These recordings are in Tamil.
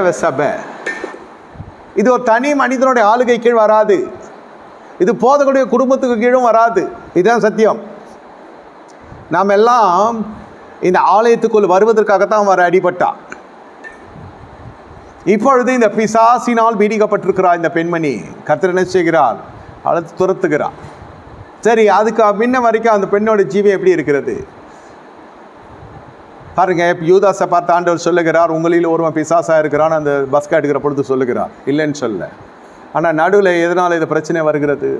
சபை. இது ஒரு தனி மனிதனுடைய ஆளுகை கீழ் வராது. இது போதக்கூடிய குடும்பத்துக்கு கீழும் வராது. இதுதான் சத்தியம். நாம் எல்லாம் இந்த ஆலயத்துக்குள் வருவதற்காகத்தான் வர அடிபட்டா. இப்பொழுது இந்த பிசாசினால் பீடிக்கப்பட்டிருக்கிறார் இந்த பெண்மணி. கர்த்தர் என்ன செய்கிறார்? அழைத்து துரத்துகிறார். சரி அதுக்கு முன்ன வரைக்கும் அந்த பெண்ணோட ஜீவம் எப்படி இருக்கிறது? பாருங்க இப்போ யூதாஸை பார்த்து ஆண்டவர் சொல்லுகிறார் உங்களில் ஒருவன் பிசாசாக இருக்கிறான் அந்த பஸ் எடுக்கிற பொழுது சொல்லுகிறார் இல்லைன்னு சொல்ல. ஆனால் நடுவில் எதனால் இது பிரச்சனை வருகிறது?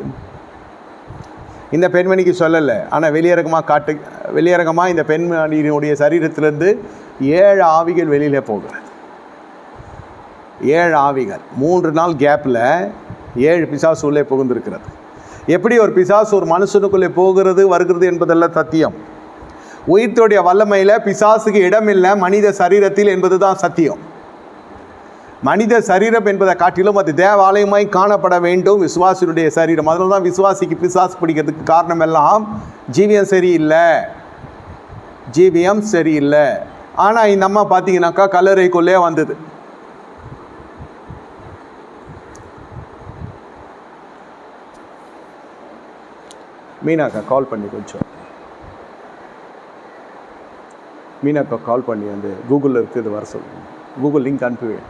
இந்த பெண்மணிக்கு சொல்லலை. ஆனால் வெளியரங்கமாக காட்டு வெளியரங்கமாக இந்த பெண்மணியினுடைய சரீரத்திலிருந்து ஏழு ஆவிகள் வெளியிலே போகிறது. ஏழு ஆவிகள். மூன்று நாள் கேப்பில் ஏழு பிசாசு உள்ளே புகுந்திருக்கிறது. எப்படி ஒரு பிசாசு ஒரு மனுஷனுக்குள்ளே போகிறது வருகிறது என்பதெல்லாம் சத்தியம். உயிர்த்துடைய வல்லமையில் பிசாசுக்கு இடமில்லை மனித சரீரத்தில் என்பது தான் சத்தியம். மனித சரீரம் என்பதை காட்டிலும் அது தேவாலயமாய் காணப்பட வேண்டும். விசுவாசியுடைய சரீரம். அதனால தான் விசுவாசிக்கு பிசாசு பிடிக்கிறதுக்கு காரணம் எல்லாம் ஜீவியம் சரியில்லை. ஜீவியம் சரியில்லை. ஆனால் இந்த அம்மா பார்த்தீங்கன்னாக்கா கல்லறைக்குள்ளே வந்தது. மீனாக்கா கால் பண்ணி கொஞ்சம். மீனாக்கா கால் பண்ணி அந்த கூகுளில் இருக்குது வர சொல்லுங்க கூகுள் லிங்க் அனுப்புவேன்